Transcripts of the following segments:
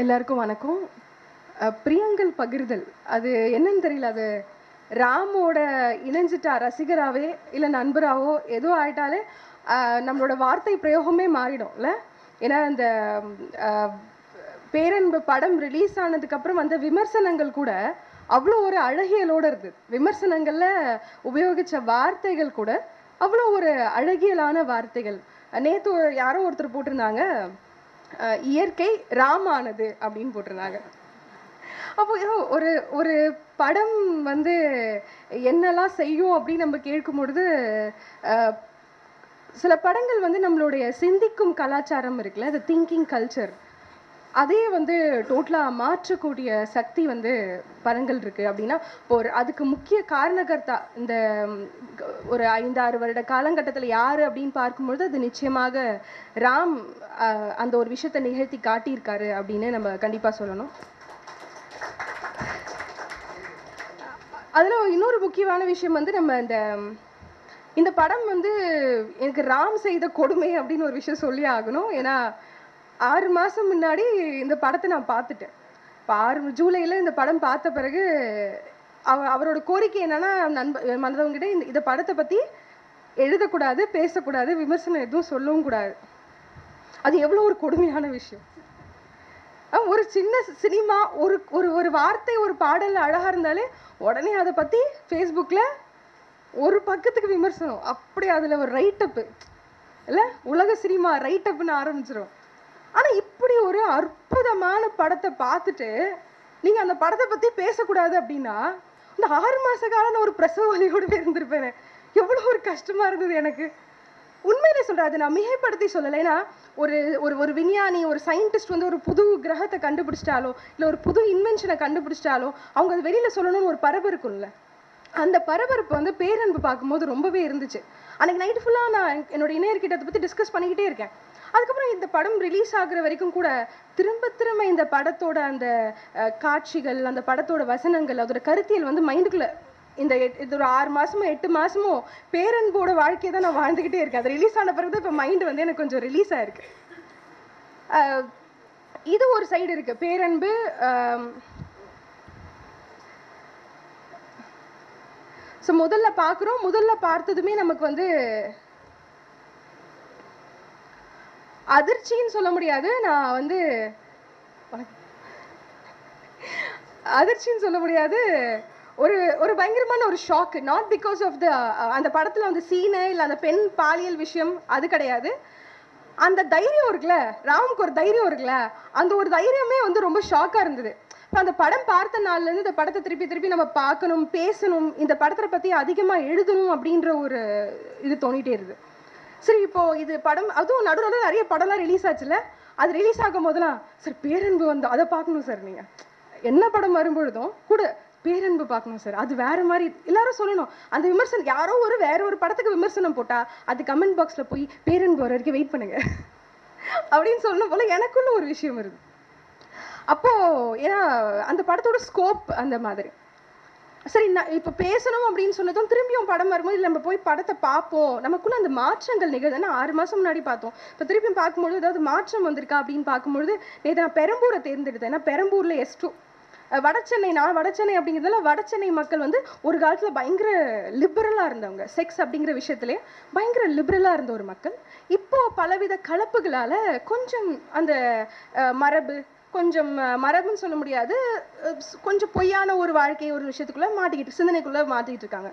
எல்லாருக்கும் வணக்கம். பிரியங்கள் பிரியங்கல் பகிர்தல். அது என்னன்னு தெரியல அது ராமோட இணைஞ்சிட்டா ரசிகராகவே இல்லை நண்பராகவோ ஏதோ ஆயிட்டாலே நம்மளோட வார்த்தை பிரயோகமே மாறிடும்ல ஏன்னா அந்த பேரன்பு படம் ரிலீஸ் ஆனதுக்கப்புறம் வந்த விமர்சனங்கள் கூட அவ்வளோ ஒரு அழகியலோடு இருந்தது. விமர்சனங்களில் உபயோகித்த வார்த்தைகள் கூட அவ்வளோ ஒரு அழகியலான வார்த்தைகள். நேற்று யாரோ ஒருத்தர் போட்டிருந்தாங்க இயற்கை ராமானது அப்படின்னு போட்டிருந்தாங்க. அப்போ ஒரு ஒரு படம் வந்து என்னெல்லாம் செய்யும் அப்படின்னு நம்ம கேட்கும் பொழுது சில படங்கள் வந்து நம்மளுடைய சிந்திக்கும் கலாச்சாரம் இருக்குல்ல அது திங்கிங் கல்ச்சர் அதையே வந்து டோட்டலாக மாற்றக்கூடிய சக்தி வந்து படங்கள் இருக்குது அப்படின்னா இப்போ ஒரு அதுக்கு முக்கிய காரணகர்த்தா இந்த ஒரு ஐந்தாறு வருட காலகட்டத்தில் யார் அப்படின்னு பார்க்கும்பொழுது அது நிச்சயமாக ராம் அந்த ஒரு விஷயத்தை நிகழ்த்தி காட்டியிருக்காரு அப்படின்னு நம்ம கண்டிப்பாக சொல்லணும். அதில் இன்னொரு முக்கியமான விஷயம் வந்து நம்ம இந்த இந்த படம் வந்து எனக்கு ராம் செய்த கொடுமை அப்படின்னு ஒரு விஷயம் சொல்லி ஆகணும். ஏன்னா ஆறு மாதம் முன்னாடி இந்த படத்தை நான் பார்த்துட்டேன். இப்போ ஆறு ஜூலையில் இந்த படம் பார்த்த பிறகு அவ அவரோட கோரிக்கை என்னன்னா நண்ப மனதவங்கிட்ட இந்த இந்த படத்தை பற்றி எழுதக்கூடாது பேசக்கூடாது விமர்சனம் எதுவும் சொல்லவும் கூடாது. அது எவ்வளோ ஒரு கொடுமையான விஷயம். ஒரு சின்ன சினிமா ஒரு ஒரு ஒரு வார்த்தை ஒரு பாடல் அழகாக இருந்தாலே உடனே அதை பற்றி ஃபேஸ்புக்கில் ஒரு பக்கத்துக்கு விமர்சனம். அப்படி அதில் ஒரு ரைட் அப்பு உலக சினிமா ரைட் ஆரம்பிச்சிடும் ஆனால் இப்படி ஒரு அற்புதமான படத்தை பார்த்துட்டு நீங்கள் அந்த படத்தை பற்றி பேசக்கூடாது அப்படின்னா இந்த ஆறு மாத காலம் நான் ஒரு பிரசவ வலியோட இருந்திருப்பேன். எவ்வளோ ஒரு கஷ்டமாக இருந்தது எனக்கு. உண்மையிலே சொல்றேன் அது நான் மிகைப்படுத்தி சொல்லலை. ஏன்னா ஒரு ஒரு ஒரு விஞ்ஞானி ஒரு சயின்டிஸ்ட் வந்து ஒரு புது கிரகத்தை கண்டுபிடிச்சிட்டாலோ இல்லை ஒரு புது இன்வென்ஷனை கண்டுபிடிச்சிட்டாலோ அவங்க அது வெளியில் சொல்லணும்னு ஒரு பரபரப்பு இருக்கும்ல. அந்த பரபரப்பு வந்து பேரன்பு பார்க்கும்போது ரொம்பவே இருந்துச்சு. அன்றைக்கி நைட்டு ஃபுல்லாக நான் என்- என்னோட இணையர்கிட்ட அதை பற்றி டிஸ்கஸ் பண்ணிக்கிட்டே இருக்கேன். அதுக்கப்புறம் இந்த படம் ரிலீஸ் ஆகுற வரைக்கும் கூட திரும்ப திரும்ப இந்த படத்தோட அந்த காட்சிகள் அந்த படத்தோட வசனங்கள் அதோட கருத்தியல் வந்து மைண்டுக்குள்ளே இந்த எட்- இது ஒரு ஆறு மாதமோ எட்டு மாதமோ பேரன்போட வாழ்க்கையை தான் நான் வாழ்ந்துக்கிட்டே இருக்கேன். அது ரிலீஸ் ஆன பிறகு இப்போ மைண்டு வந்து எனக்கு கொஞ்சம் ரிலீஸ் ஆயிருக்கு. இது ஒரு சைடு இருக்கு. பேரன்பு ஸோ முதல்ல பார்க்குறோம். முதல்ல பார்த்ததுமே நமக்கு வந்து அதிர்ச்சின்னு சொல்ல முடியாது. நான் வந்து அதிர்ச்சின்னு சொல்ல முடியாது. ஒரு ஒரு பயங்கரமான ஒரு shock not because of the அந்த படத்தில் வந்து சீனு இல்லை அந்த பெண் பாலியல் விஷயம் அது கிடையாது. அந்த தைரியம் இருக்குல்ல ராமுக்கு ஒரு தைரியம் இருக்குல்ல அந்த ஒரு தைரியமே வந்து ரொம்ப ஷாக்காக இருந்தது. இப்போ அந்த படம் பார்த்த நாள்லேருந்து இந்த படத்தை திருப்பி திருப்பி நம்ம பார்க்கணும் பேசணும் இந்த படத்தை பற்றி அதிகமாக எழுதணும் அப்படின்ற ஒரு இது தோணிகிட்டே இருக்குது சரி இப்போ இது படம் அதுவும் நடுவில் நிறைய படம்லாம் ரிலீஸ் ஆச்சுல்ல அது ரிலீஸ் ஆகும் போதெல்லாம் சார் பேரன்பு வந்து அதை பார்க்கணும் சார் நீங்கள் என்ன படம் வரும்பொழுதும் கூட பேரன்பு பார்க்கணும் சார் அது வேற மாதிரி. எல்லாரும் சொல்லணும். அந்த விமர்சனம் யாரோ ஒரு வேற ஒரு படத்துக்கு விமர்சனம் போட்டால் அது கமெண்ட் பாக்ஸில் போய் பேரன்பு வர வரைக்கும் வெயிட் பண்ணுங்க. அப்படின்னு சொல்லணும் போல எனக்குள்ள ஒரு விஷயம் இருக்குது அப்போது ஏன்னா அந்த படத்தோட ஸ்கோப் அந்த மாதிரி. சரி நான் இப்போ பேசணும் அப்படின்னு சொன்னதும் திரும்பியும் படம் வரும்போது இல்லை நம்ம போய் படத்தை பார்ப்போம். நமக்குள்ள அந்த மாற்றங்கள் நிகழ்துன்னா ஆறு மாதம் முன்னாடி பார்த்தோம். இப்போ திருப்பியும் பார்க்கும்பொழுது ஏதாவது மாற்றம் வந்திருக்கா அப்படின்னு பார்க்கும்பொழுது நேற்று நான் பெரம்பூரை தேர்ந்தெடுத்தேன். ஏன்னா பெரம்பூரில் எஸ் டூ வடசென்னை நான் வடசென்னை அப்படிங்கிறதுல வடசென்னை மக்கள் வந்து ஒரு காலத்தில் பயங்கர லிபரலாக இருந்தவங்க. செக்ஸ் அப்படிங்கிற விஷயத்துலேயே பயங்கர லிபரலாக இருந்த ஒரு மக்கள். இப்போது பலவித கலப்புகளால் கொஞ்சம் அந்த மரபு கொஞ்சம் மரபுன்னு சொல்ல முடியாது. கொஞ்சம் பொய்யான ஒரு வாழ்க்கை ஒரு விஷயத்துக்குள்ளே மாட்டிக்கிட்டு சிந்தனைக்குள்ள மாட்டிக்கிட்டு இருக்காங்க.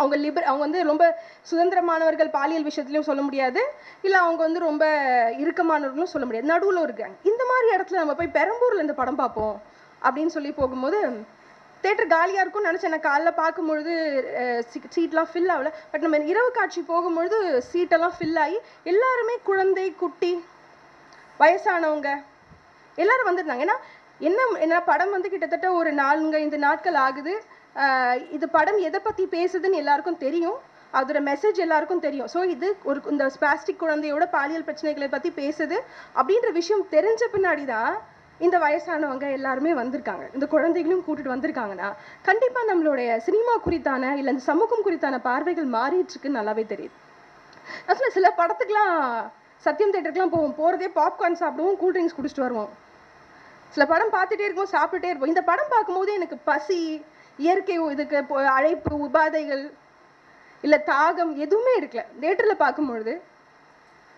அவங்க லிபர் அவங்க வந்து ரொம்ப சுதந்திரமானவர்கள் பாலியல் விஷயத்துலையும் சொல்ல முடியாது. இல்லை அவங்க வந்து ரொம்ப இறுக்கமானவர்களும் சொல்ல முடியாது. நடுவில் இருக்காங்க இந்த மாதிரி இடத்துல நம்ம போய் பெரம்பூரில் இந்த படம் பார்ப்போம் அப்படின்னு சொல்லி போகும்போது தேட்டர் காலியாக இருக்கும்னு நினச்சேன். நான் காலைல பார்க்கும்பொழுது சீட்லாம் ஃபில் ஆகல. பட் நம்ம இரவு காட்சி போகும்பொழுது சீட்டெல்லாம் ஃபில் ஆகி எல்லாருமே குழந்தை குட்டி வயசானவங்க எல்லாரும் வந்திருந்தாங்க. ஏன்னா என்ன என்ன படம் வந்து கிட்டத்தட்ட ஒரு நான்கு ஐந்து நாட்கள் ஆகுது. இது படம் எதை பற்றி பேசுதுன்னு எல்லாருக்கும் தெரியும். அதோட மெசேஜ் எல்லாருக்கும் தெரியும். ஸோ இது ஒரு இந்த ஸ்பாஸ்டிக் குழந்தையோட பாலியல் பிரச்சனைகளை பற்றி பேசுது. அப்படின்ற விஷயம் தெரிஞ்ச பின்னாடி தான் இந்த வயசானவங்க எல்லாருமே வந்திருக்காங்க. இந்த குழந்தைகளையும் கூட்டிட்டு வந்திருக்காங்கன்னா கண்டிப்பாக நம்மளுடைய சினிமா குறித்தான இல்லை இந்த சமூகம் குறித்தான பார்வைகள் மாறிட்டு இருக்குன்னு நல்லாவே தெரியுது. நான் சில படத்துக்கெலாம் சத்தியம் தேட்டருக்குலாம் போவோம் போகிறதே பாப்கார்ன் சாப்பிடுவோம் கூல் ட்ரிங்க்ஸ் குடிச்சிட்டு வருவோம். சில படம் பார்த்துட்டே இருக்கும் சாப்பிட்டுட்டே இருப்போம். இந்த படம் பார்க்கும்போது எனக்கு பசி இயற்கை இதுக்கு இப்போ அழைப்பு உபாதைகள் இல்லை தாகம் எதுவுமே இருக்கல. தேட்டரில் பார்க்கும்பொழுது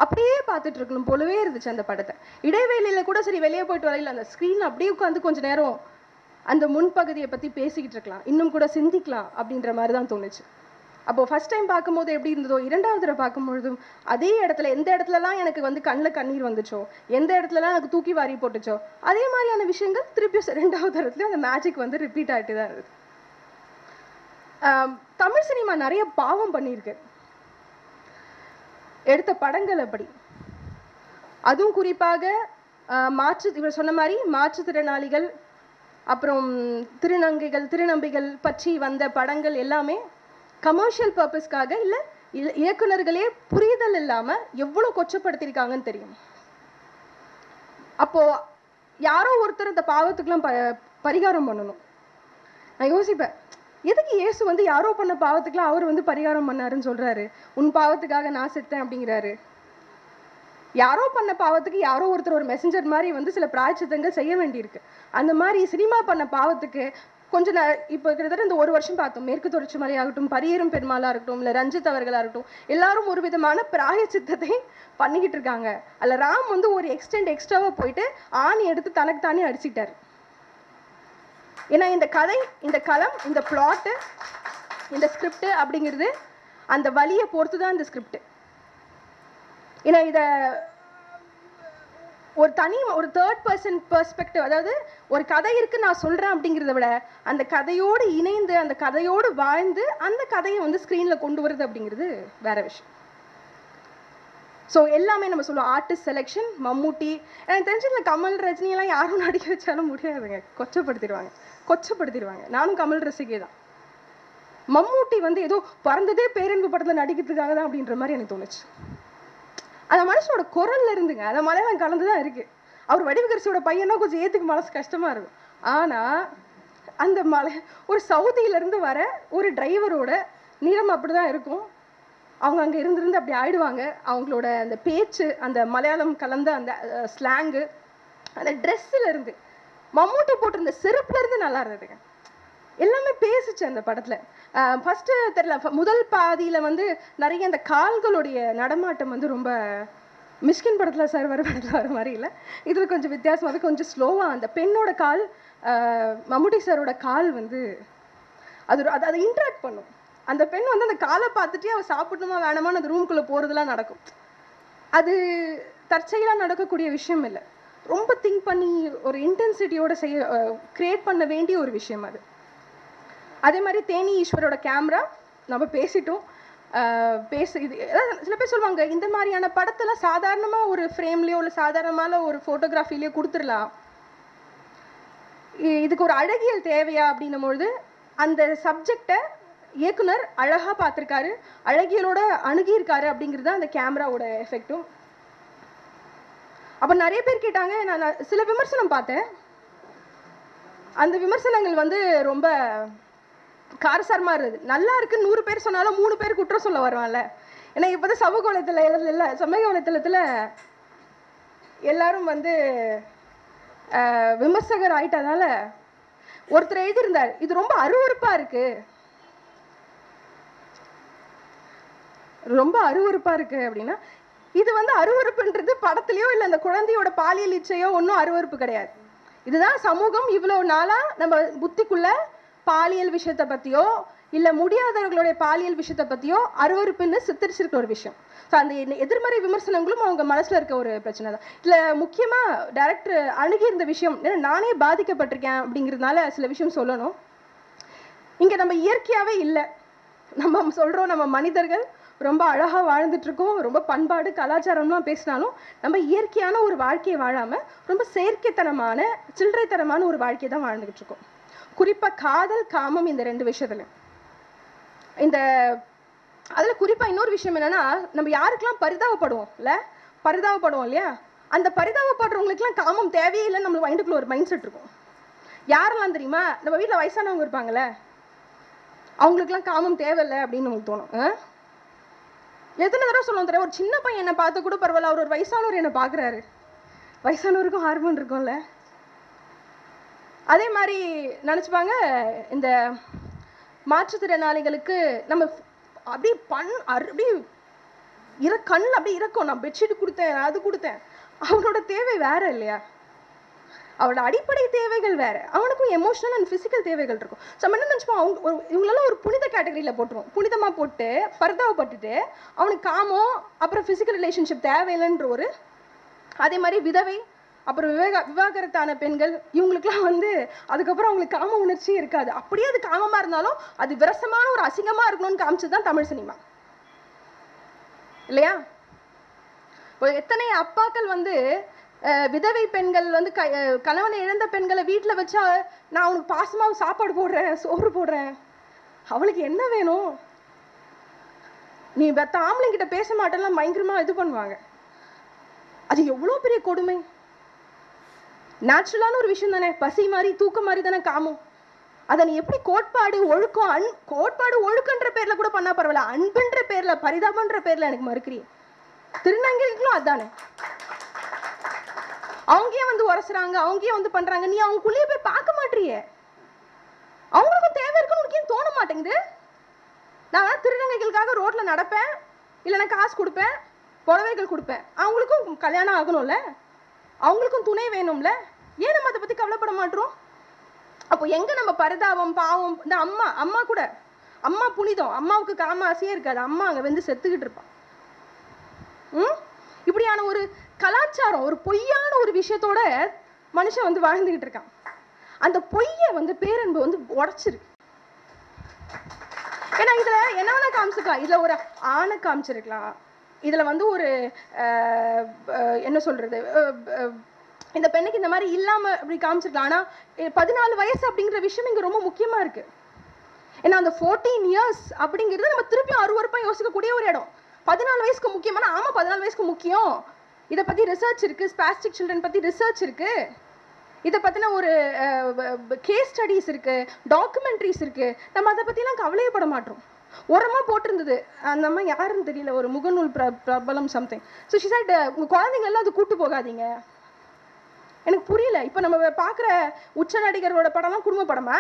அப்படியே பார்த்துட்டு இருக்கணும் போலவே இருந்துச்சு அந்த படத்தை. இடைவேளையில் கூட சரி வெளியே போயிட்டு வரையில அந்த ஸ்க்ரீன் அப்படியே உட்காந்து கொஞ்சம் நேரம் அந்த முன்பகுதியை பற்றி பேசிக்கிட்டு இருக்கலாம். இன்னும் கூட சிந்திக்கலாம் அப்படின்ற மாதிரி தான் தோணுச்சு. அப்போ ஃபர்ஸ்ட் டைம் பார்க்கும்போது எப்படி இருந்ததோ இரண்டாவது தடவை பார்க்கும்பொழுதும் அதே இடத்துல எந்த இடத்துலலாம் எனக்கு வந்து கண்ணில் கண்ணீர் வந்துச்சோ எந்த இடத்துலலாம் எனக்கு தூக்கி வாரி போட்டுச்சோ அதே மாதிரியான விஷயங்கள் திருப்பி ரெண்டாவது தடத்துலையும் அந்த மேஜிக் வந்து ரிப்பீட் ஆகிட்டு தான் இருக்குது. தமிழ் சினிமா நிறைய பாவம் பண்ணியிருக்கு. எடுத்த படங்கள் அப்படி. அதுவும் குறிப்பாக மாற்று இவர் சொன்ன மாதிரி மாற்றுத்திறனாளிகள் அப்புறம் திருநங்கைகள் திருநம்பிகள் பற்றி வந்த படங்கள் எல்லாமே கமர்ஷியல் பர்பஸ்க்காக இல்லை இயக்குனர்களே புரிதல் இல்லாமல் எவ்வளோ கொச்சப்படுத்தியிருக்காங்கன்னு தெரியும். அப்போ யாரோ ஒருத்தர் இந்த பாவத்துக்கெல்லாம் ப பரிகாரம் பண்ணணும். நான் யோசிப்பேன் எதுக்கு இயேசு வந்து யாரோ பண்ண பாவத்துக்குலாம் அவர் வந்து பரிகாரம் பண்ணாருன்னு சொல்றாரு? உன் பாவத்துக்காக நான் செத்தேன் அப்படிங்கிறாரு. யாரோ பண்ண பாவத்துக்கு யாரோ ஒருத்தர் ஒரு மெசஞ்சர் மாதிரி வந்து சில பிராய்ச்சித்தங்கள் செய்ய வேண்டியிருக்கு. அந்த மாதிரி சினிமா பண்ண பாவத்துக்கு கொஞ்சம் ந இப்போ கிட்டத்தட்ட இந்த ஒரு வருஷம் பார்த்தோம். மேற்கு தொடர்ச்சி மலையாகட்டும் பரியரும் பெருமாளாக இருக்கட்டும் இல்லை ரஞ்சித் அவர்களாக இருக்கட்டும் எல்லாரும் ஒரு விதமான பிராயச்சித்தத்தை பண்ணிக்கிட்டு இருக்காங்க. அதில் ராம் வந்து ஒரு எக்ஸ்டெண்ட் எக்ஸ்ட்ராவாக போயிட்டு ஆணி எடுத்து தனக்கு தானே அடிச்சிட்டாரு. ஏன்னா இந்த கதை இந்த களம் இந்த பிளாட்டு இந்த ஸ்கிரிப்ட் அப்படிங்கிறது அந்த வழியை பொறுத்து தான் இந்த ஸ்கிரிப்ட் ஏன்னா இதை ஒரு தனி ஒரு தேர்ட் பர்சன் பெர்ஸ்பெக்டிவ் அதாவது ஒரு கதை இருக்கு நான் சொல்றேன் அப்படிங்கிறத விட அந்த கதையோடு இணைந்து அந்த கதையோடு வாழ்ந்து அந்த கதையை வந்து ஸ்க்ரீனில் கொண்டு வருது அப்படிங்கிறது வேற விஷயம். ஸோ எல்லாமே நம்ம சொல்லுவோம் ஆர்டிஸ்ட் செலெக்ஷன் மம்மூட்டி. எனக்கு தெரிஞ்சதுல கமல் ரஜினியெல்லாம் யாரும் நடிக்க வச்சாலும் முடியாதுங்க. கொச்சப்படுத்திடுவாங்க. கொச்சப்படுத்திடுவாங்க. நானும் கமல் ரசிகை தான். மம்மூட்டி வந்து ஏதோ பறந்ததே பேரன்பு படத்தில் நடிக்கிறதுக்காக தான் அப்படின்ற மாதிரி எனக்கு தோணுச்சு. அந்த மனுஷனோட குரல்ல இருந்துங்க. அந்த மலையாளம் கலந்து தான் இருக்கு. அவர் வடிவகரிசியோட பையனா கொஞ்சம் ஏத்துக்கு மனசு கஷ்டமா இருக்கும். ஆனா அந்த மலை ஒரு சவுதியில இருந்து வர ஒரு டிரைவரோட நிறம் அப்படிதான் இருக்கும். அவங்க அங்க இருந்திருந்து அப்படி ஆயிடுவாங்க. அவங்களோட அந்த பேச்சு அந்த மலையாளம் கலந்த அந்த ஸ்லாங்கு அந்த ட்ரெஸ்ஸில் இருந்து மம்மூட்டி போட்டிருந்த செருப்புல இருந்து நல்லா இருந்ததுங்க. எல்லாமே பேசுச்சு அந்த படத்தில். ஃபஸ்ட்டு தெரில முதல் பாதியில் வந்து நிறைய அந்த கால்களுடைய நடமாட்டம் வந்து ரொம்ப மிஷ்கின் படத்தில் சார் வர படத்தில் வர மாதிரி இல்லை. இதில் கொஞ்சம் வித்தியாசமா கொஞ்சம் ஸ்லோவாக அந்த பெண்ணோட கால் மம்முட்டி சாரோட கால் வந்து அது அது அதை இன்ட்ராக்ட் பண்ணும். அந்த பெண் வந்து அந்த காலை பார்த்துட்டே அவள் சாப்பிடணுமா வேணாமான்னு அந்த ரூம்குள்ளே போகிறதுலாம் நடக்கும். அது தற்செயலாக நடக்கக்கூடிய விஷயம் இல்லை. ரொம்ப திங்க் பண்ணி ஒரு இன்டென்சிட்டியோட செய்ய க்ரியேட் பண்ண வேண்டிய ஒரு விஷயம் அது. அதே மாதிரி தேனி ஈஸ்வரோட கேமரா நம்ம பேசிட்டோம். பேசு பேச இது சில பேர் சொல்லுவாங்க இந்த மாதிரியான படத்தெல்லாம் சாதாரணமாக ஒரு ஃப்ரேம்லேயோ இல்லை சாதாரணமான ஒரு ஃபோட்டோகிராஃபிலையோ கொடுத்துடலாம். இ- இதுக்கு ஒரு அழகியல் தேவையா அப்படின்னும் பொழுது அந்த சப்ஜெக்டை இயக்குனர் அழகாக பார்த்துருக்காரு. அழகியலோட அணுகியிருக்காரு அப்படிங்கிறது தான் அந்த கேமராவோட எஃபெக்டும் அப்போ நிறைய பேர் கேட்டாங்க நான் சில விமர்சனம் பார்த்தேன். அந்த விமர்சனங்கள் வந்து ரொம்ப காரசாரமாக இருந்தது. நல்லா இருக்கு நூறு பேர் சொன்னாலும் மூணு பேர் குற்றம் சொல்ல வருவான்ல. ஏன்னா இப்போதான் சமூக வலைத்தள இல்லை சமூக வலைத்தளத்தில் எல்லாரும் வந்து விமர்சகர் ஆயிட்டதால ஒருத்தர் எழுதியிருந்தார். இது ரொம்ப அருவறுப்பாக இருக்கு. ரொம்ப அருவறுப்பாக இருக்கு அப்படின்னா இது வந்து அருவருப்புன்றது படத்துலையோ இல்லை அந்த குழந்தையோட பாலியல் இச்சையோ ஒன்றும் அருவருப்பு கிடையாது. இதுதான் சமூகம் இவ்வளோ நாளாக நம்ம புத்திக்குள்ளே பாலியல் விஷயத்தை பற்றியோ இல்லை முடியாதவர்களுடைய பாலியல் விஷயத்தை பற்றியோ அருவருப்புன்னு சித்தரிச்சிருக்க ஒரு விஷயம். ஸோ அந்த எதிர்மறை விமர்சனங்களும் அவங்க மனசில் இருக்க ஒரு பிரச்சனை தான். இல்லை முக்கியமாக டேரக்டர் அணுகி இருந்த விஷயம் ஏன்னா நானே பாதிக்கப்பட்டிருக்கேன் அப்படிங்கிறதுனால சில விஷயம் சொல்லணும். இங்கே நம்ம இயற்கையாகவே இல்லை. நம்ம சொல்கிறோம் நம்ம மனிதர்கள் ரொம்ப அழகாக வாழ்ந்துட்டுருக்கோம் ரொம்ப பண்பாடு கலாச்சாரம்லாம் பேசினாலும் நம்ம இயற்கையான ஒரு வாழ்க்கையை வாழாமல் ரொம்ப செயற்கைத்தனமான சில்லறைத்தனமான ஒரு வாழ்க்கையை தான் வாழ்ந்துகிட்ருக்கோம் குறிப்பாக காதல் காமம் இந்த ரெண்டு விஷயத்துல. இந்த அதில் குறிப்பாக இன்னொரு விஷயம் என்னன்னா நம்ம யாருக்கெல்லாம் பரிதாபப்படுவோம் இல்லை பரிதாபப்படுவோம் இல்லையா? அந்த பரிதாபப்படுறவங்களுக்குலாம் காமம் தேவையே இல்லைன்னு நம்ம மைண்டுக்குள்ள ஒரு மைண்ட் செட் இருக்கும். யாரெல்லாம் தெரியுமா? நம்ம வீட்டில் வயசானவங்க இருப்பாங்கல்ல? அவங்களுக்குலாம் காமம் தேவையில்லை அப்படின்னு உங்களுக்கு தோணும். ஆ? எத்தனை தடவை சொல்லுவோம் தெரியும்? ஒரு சின்ன பையன் என்னை பார்த்து கூட பரவாயில்ல அவர் ஒரு வயசானவர் என்னை பார்க்குறாரு. வயசானவருக்கும் ஹார்மோன் இருக்கும்ல. அதே மாதிரி நினச்சிப்பாங்க இந்த மாற்றுத்திறனாளிகளுக்கு நம்ம அப்படியே பண் அரு- அப்படியே இற கண் அப்படியே இறக்கும். நான் பெட்ஷீட் கொடுத்தேன் அது கொடுத்தேன். அவனோட தேவை வேற இல்லையா? அவனோட அடிப்படை தேவைகள் வேற. அவனுக்கும் எமோஷனல் அண்ட் ஃபிசிக்கல் தேவைகள் இருக்கும். ஸோ நம்ம என்ன நினச்சிப்போம்? அவங்க ஒரு இவங்களெல்லாம் ஒரு புனித கேட்டகரியில் போட்டுருவோம். புனிதமாக போட்டு பரிதாபப்பட்டுட்டு அவனுக்கு காமம் அப்புறம் ஃபிசிக்கல் ரிலேஷன்ஷிப் தேவையில்லைன்ற ஒரு அதே மாதிரி விதவை அப்புறம் விவேக விவாகரத்தான பெண்கள் இவங்களுக்குலாம் வந்து அதுக்கப்புறம் அவங்களுக்கு காம உணர்ச்சியே இருக்காது. அப்படியே அது காமமாக இருந்தாலும் அது விரசமான ஒரு அசிங்கமாக இருக்கணும்னு காமிச்சது தான் தமிழ் சினிமா. இல்லையா? எத்தனை அப்பாக்கள் வந்து விதவை பெண்கள் வந்து க கணவனை இழந்த பெண்களை வீட்டில் வச்சா நான் அவனுக்கு பாசமாக சாப்பாடு போடுறேன் சோறு போடுறேன். அவளுக்கு என்ன வேணும்? நீ பெத்த ஆம்பளைங்கிட்ட பேச மாட்டேன்னா பயங்கரமாக இது பண்ணுவாங்க. அது எவ்வளோ பெரிய கொடுமை? நேச்சுரலான ஒரு விஷயம் தானே? பசி மாதிரி தூக்கம் மாதிரி தானே காமம். அதை நீ எப்படி கோட்பாடு ஒழுக்கம் அன் கோட்பாடு ஒழுக்கன்ற பேரில் கூட பண்ணால் பரவாயில்ல. அன்புன்ற பேரில் பரிதாபன்ற பேரில் எனக்கு மறுக்கிறீ திருநங்கைகளும் அதானே? அவங்க வந்து உரசுறாங்க அவங்க வந்து பண்றாங்க. நீ அவங்களுக்குள்ளேயே போய் பார்க்க மாட்டியே. அவங்களுக்கும் தேவை இருக்குன்னு உனக்கு ஏன் தோண மாட்டேங்குது? நான் வேணா திருநங்கைகளுக்காக ரோட்டில் நடப்பேன் இல்லைன்னா காசு கொடுப்பேன் புடவைகள் கொடுப்பேன். அவங்களுக்கும் கல்யாணம் ஆகணும்ல? அவங்களுக்கும் துணை வேணும்ல? ஏன் நம்ம அதை பத்தி கவலைப்பட மாட்டோம்? அப்போ எங்க நம்ம பரிதாபம் பாவம் இந்த அம்மா அம்மா கூட. அம்மா புனிதம். அம்மாவுக்கு காம ஆசையே இருக்காது. அம்மா அங்க வந்து செத்துக்கிட்டு இருப்பான் ம்? இப்படியான ஒரு கலாச்சாரம் ஒரு பொய்யான ஒரு விஷயத்தோட மனுஷன் வந்து வாழ்ந்துகிட்டு இருக்கான். அந்த பொய்யை வந்து பேரன்பு வந்து உடைச்சிருக்கு. ஏன்னா இதுல என்ன வேணா காமிச்சிருக்கலாம் இதுல ஒரு ஆணை காமிச்சிருக்கலாம். இதில் வந்து ஒரு என்ன சொல்கிறது இந்த பெண்ணுக்கு இந்த மாதிரி இல்லாமல் அப்படி காமிச்சிருக்கலாம். ஆனால் பதினாலு வயசு அப்படிங்கிற விஷயம் இங்கே ரொம்ப முக்கியமாக இருக்குது ஏன்னா அந்த ஃபோர்டீன் இயர்ஸ் அப்படிங்கிறது நம்ம திருப்பியும் அருவருப்பா யோசிக்கக்கூடிய ஒரு இடம். பதினாலு வயசுக்கு முக்கியமான ஆமாம் பதினாலு வயசுக்கு முக்கியம். இதை பற்றி ரிசர்ச் இருக்குது ஸ்பாஸ்டிக் சில்ட்ரன் பற்றி ரிசர்ச் இருக்குது இதை பற்றின ஒரு கேஸ் ஸ்டடீஸ் இருக்குது டாக்குமெண்ட்ரிஸ் இருக்குது நம்ம அதை பற்றிலாம் கவலையப்பட மாட்டோம். உரமாக போட்டிருந்தது. அந்த அம்மா யாருன்னு தெரியல ஒரு முகநூல் பிர பிரபலம் சம்திங் ஸோ ஷி சைட் உங்க குழந்தைங்களெல்லாம் அது கூட்டு போகாதீங்க. எனக்கு புரியல. இப்போ நம்ம பார்க்குற உச்ச நடிகர்களோட படம்லாம் குடும்ப படமா?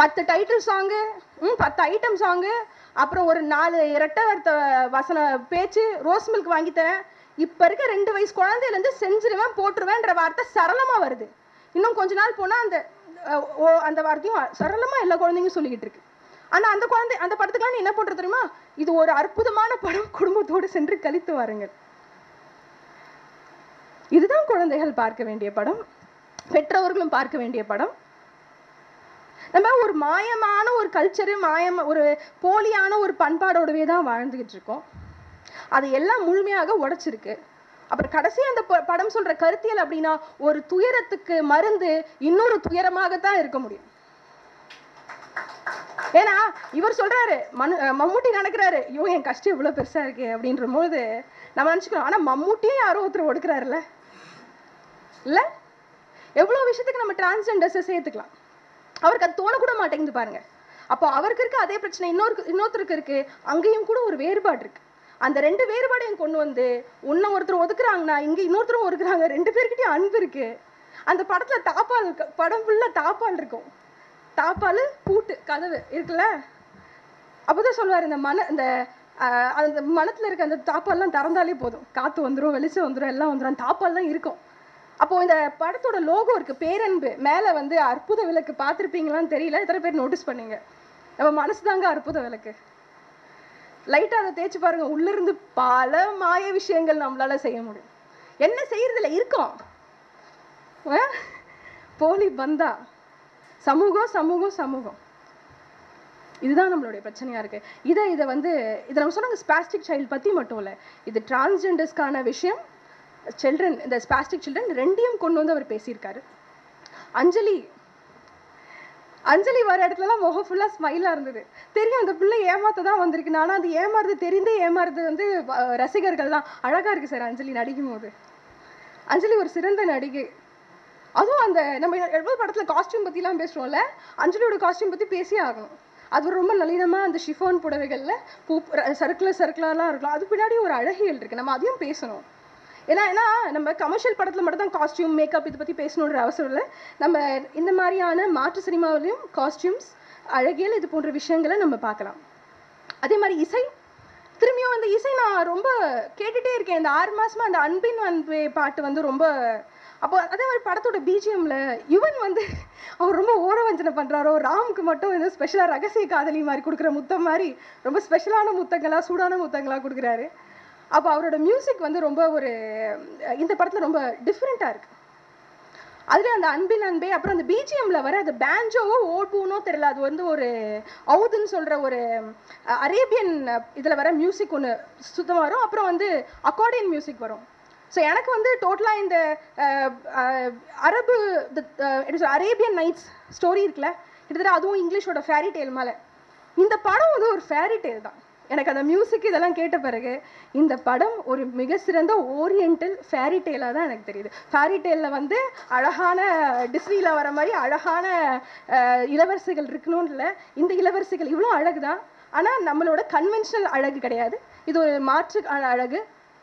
பத்து டைட்டில் சாங்கு ம் பத்து ஐட்டம் சாங்கு அப்புறம் ஒரு நாலு இரட்டை வார்த்தை வசன பேச்சு ரோஸ் மில்க் வாங்கித்தரேன் இப்போ இருக்க ரெண்டு வயசு குழந்தையிலேருந்து செஞ்சிருவேன் போட்டுருவேன்ற வார்த்தை சரளமாக வருது. இன்னும் கொஞ்ச நாள் போனால் அந்த ஓ அந்த வார்த்தையும் சரளமாக எல்லா குழந்தைங்களும் சொல்லிக்கிட்டு இருக்கு. ஆனால் அந்த குழந்தை அந்த படத்துக்குலாம் நீ என்ன பண்ணுற தெரியுமா? இது ஒரு அற்புதமான படம் குடும்பத்தோடு சென்று கழித்து வாருங்கள். இதுதான் குழந்தைகள் பார்க்க வேண்டிய படம். பெற்றோர்களும் பார்க்க வேண்டிய படம். நம்ம ஒரு மாயமான ஒரு கல்ச்சரு மாயம் ஒரு போலியான ஒரு பண்பாடோடவே தான் வாழ்ந்துகிட்டு இருக்கோம். அது எல்லாம் முழுமையாக உடைச்சிருக்கு. அப்புறம் கடைசி அந்த ப- படம் சொல்ற கருத்தியல் அப்படின்னா ஒரு துயரத்துக்கு மருந்து இன்னொரு துயரமாகத்தான் இருக்க முடியும். ஏன்னா இவர் சொல்றாரு மனு மம்முட்டி நடக்கிறாரு ஐயோ என் கஷ்டம் இவ்வளவு பெருசா இருக்கு அப்படின்ற போது நம்ம நினச்சிக்கிறோம் ஆனா மம்முட்டியே யாரோ ஒருத்தர் ஒடுக்குறாருல்ல? இல்ல? எவ்வளவு விஷயத்துக்கு நம்ம டிரான்ஸ்ஜெண்டர்ஸை சேர்த்துக்கலாம். அவருக்கு அது தோணக்கூட மாட்டேங்குது பாருங்க. அப்போ அவருக்கு இருக்க அதே பிரச்சனை இன்னொரு இன்னொருத்தருக்கு இருக்கு. அங்கேயும் கூட ஒரு வேறுபாடு இருக்கு. அந்த ரெண்டு வேறுபாடையும் கொண்டு வந்து உன்னை ஒருத்தர் ஒதுக்குறாங்கன்னா இங்கே இன்னொருத்தரும் ஒதுக்குறாங்க. ரெண்டு பேர்கிட்டயும் அன்பு இருக்கு. அந்த படத்துல தாப்பால் படம் ஃபுல்லாக தாப்பால் இருக்கும். தாப்பால் பூட்டு கதவு இருக்குல்ல? அப்போதான் சொல்லுவார் இந்த மன இந்த அந்த மனத்தில் இருக்க அந்த தாப்பால்லாம் திறந்தாலே போதும். காற்று வந்துடும் வெளிச்சம் வந்துடும் எல்லாம் வந்துடும் தாப்பால் தான் இருக்கும். அப்போ இந்த படத்தோட லோகோ இருக்கு பேரன்பு. மேலே வந்து அற்புத விளக்கு பார்த்துருப்பீங்களான்னு தெரியல. எத்தனை பேர் நோட்டீஸ் பண்ணீங்க? நம்ம மனசு தாங்க அற்புத விளக்கு. லைட்டாக அதை தேய்ச்சி பாருங்கள் உள்ளிருந்து பல மாய விஷயங்கள் நம்மளால செய்ய முடியும். என்ன செய்யறதுல இருக்கோம். போலி பந்தா. சமூகம் சமூகம் சமூகம். இதுதான் நம்மளுடைய பிரச்சனையாக இருக்குது இதை இதை வந்து இதை நம்ம சொன்னாங்க ஸ்பாஸ்டிக் சைல்டு பற்றி மட்டும் இல்லை. இது டிரான்ஸ்ஜெண்டர்ஸ்க்கான விஷயம். சில்ட்ரன் இந்த ஸ்பாஸ்டிக் சில்ட்ரன் ரெண்டையும் கொண்டு வந்து அவர் பேசியிருக்காரு. அஞ்சலி அஞ்சலி வர இடத்துலலாம் முகம் ஃபுல்லாக ஸ்மைலாக இருந்தது. தெரியும் அந்த பிள்ளை ஏமாத்த தான் வந்திருக்கு. ஆனால் அது ஏமாறுது தெரிந்தே ஏமாறுது வந்து ரசிகர்கள் தான். அழகாக இருக்குது சார் அஞ்சலி நடிக்கும் போது. அஞ்சலி ஒரு சிறந்த நடிகை. அதுவும் அந்த நம்ம எவ்வளோ படத்தில் காஸ்டியூம் பற்றிலாம் பேசுகிறோம்ல அஞ்சலியோட காஸ்டியூம் பற்றி பேசியே ஆகணும். அது ரொம்ப நளினமாக அந்த ஷிஃபான் புடவைகளில் பூ சர்க்குலர் சர்க்குலர்லாம் இருக்கலாம். அது பின்னாடி ஒரு அழகியல் இருக்குது நம்ம அதையும் பேசணும். ஏன்னா ஏன்னா நம்ம கமர்ஷியல் படத்தில் மட்டும் தான் காஸ்டியூம் மேக்கப் இதை பற்றி பேசணுன்ற அவசரம் இல்லை. நம்ம இந்த மாதிரியான மாற்று சினிமாவிலையும் காஸ்டியூம்ஸ் அழகியல் இது போன்ற விஷயங்களை நம்ம பார்க்கலாம். அதே மாதிரி இசை. திரும்பியும் அந்த இசை நான் ரொம்ப கேட்டுகிட்டே இருக்கேன். இந்த ஆறு மாதமாக அந்த அன்பின் அன்பே பாட்டு வந்து ரொம்ப அப்போ அதே மாதிரி படத்தோட பிஜிஎம்ல யுவன் வந்து அவர் ரொம்ப ஓரவஞ்சனை பண்ணுறாரோ ராமுக்கு மட்டும் வந்து ஸ்பெஷலாக ரகசிய காதலி மாதிரி கொடுக்குற முத்தம் மாதிரி ரொம்ப ஸ்பெஷலான முத்தங்களா சூடான முத்தங்களாக கொடுக்குறாரு. அப்போ அவரோட மியூசிக் வந்து ரொம்ப ஒரு இந்த படத்தில் ரொம்ப டிஃப்ரெண்ட்டாக இருக்குது அதில் அந்த அன்பின் அன்பே அப்புறம் அந்த பிஜிஎம்ல வர அந்த பேஞ்சோவோ ஓட்பூனோ தெரியல. அது வந்து ஒரு அவுதுன்னு சொல்கிற ஒரு அரேபியன் இதில் வர மியூசிக் ஒன்று சுத்தமாக வரும். அப்புறம் வந்து அக்கார்டியன் மியூசிக் வரும். ஸோ எனக்கு வந்து டோட்டலாக இந்த அரபு அரேபியன் நைட்ஸ் ஸ்டோரி இருக்குல்ல கிட்டத்தட்ட அதுவும் இங்கிலீஷோட ஃபேரி டேல் மேலே. இந்த படம் வந்து ஒரு ஃபேரி டேல் தான். எனக்கு அந்த மியூசிக் இதெல்லாம் கேட்ட பிறகு இந்த படம் ஒரு மிக சிறந்த ஓரியண்டல் ஃபேரி டெய்லாக தான் எனக்கு தெரியுது. ஃபேரி டெய்லில் வந்து அழகான டிஸ்னியில் வர மாதிரி அழகான இளவரசிகள் இருக்கணும்னு இல்லை. இந்த இளவரசிகள் இவ்வளோ அழகு தான் ஆனால் நம்மளோட கன்வென்ஷனல் அழகு கிடையாது. இது ஒரு மாற்று அழகு.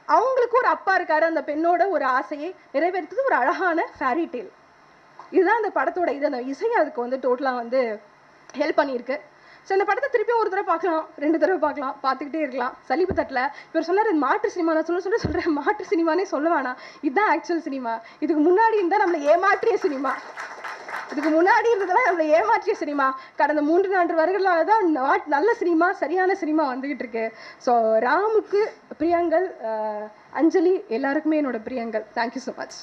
அவங்களுக்கு ஒரு அப்பா இருக்காரு. அந்த பெண்ணோட ஒரு ஆசையை நிறைவேற்றுறது ஒரு அழகான ஃபேரி டெய்ல் இதுதான் அந்த படத்தோட இது. அந்த இசை அதுக்கு வந்து டோட்டலாக வந்து ஹெல்ப் பண்ணியிருக்கு. ஸோ இந்த படத்தை திருப்பி ஒரு தடவை பார்க்கலாம். ரெண்டு தடவை பார்க்கலாம். பார்த்துக்கிட்டே இருக்கலாம். சலிப்பு தட்டில். இவர் சொன்னார் இது மாற்று சினிமா. நான் சொல்ல சொல்ல சொல்கிறேன் மாற்று சினிமானே சொல்ல வேணாம். இதுதான் ஆக்சுவல் சினிமா. இதுக்கு முன்னாடி இருந்தால் நம்மளை ஏமாற்றிய சினிமா. இதுக்கு முன்னாடி இருந்ததெல்லாம் நம்மளை ஏமாற்றிய சினிமா. கடந்த மூன்று நான்கு வருடங்களாக தான் நாட் நல்ல சினிமா சரியான சினிமா வந்துகிட்டு இருக்கு. ஸோ ராமுக்கு பிரியங்கள் அஞ்சலி எல்லாருக்குமே என்னோட பிரியங்கள். Thank you so much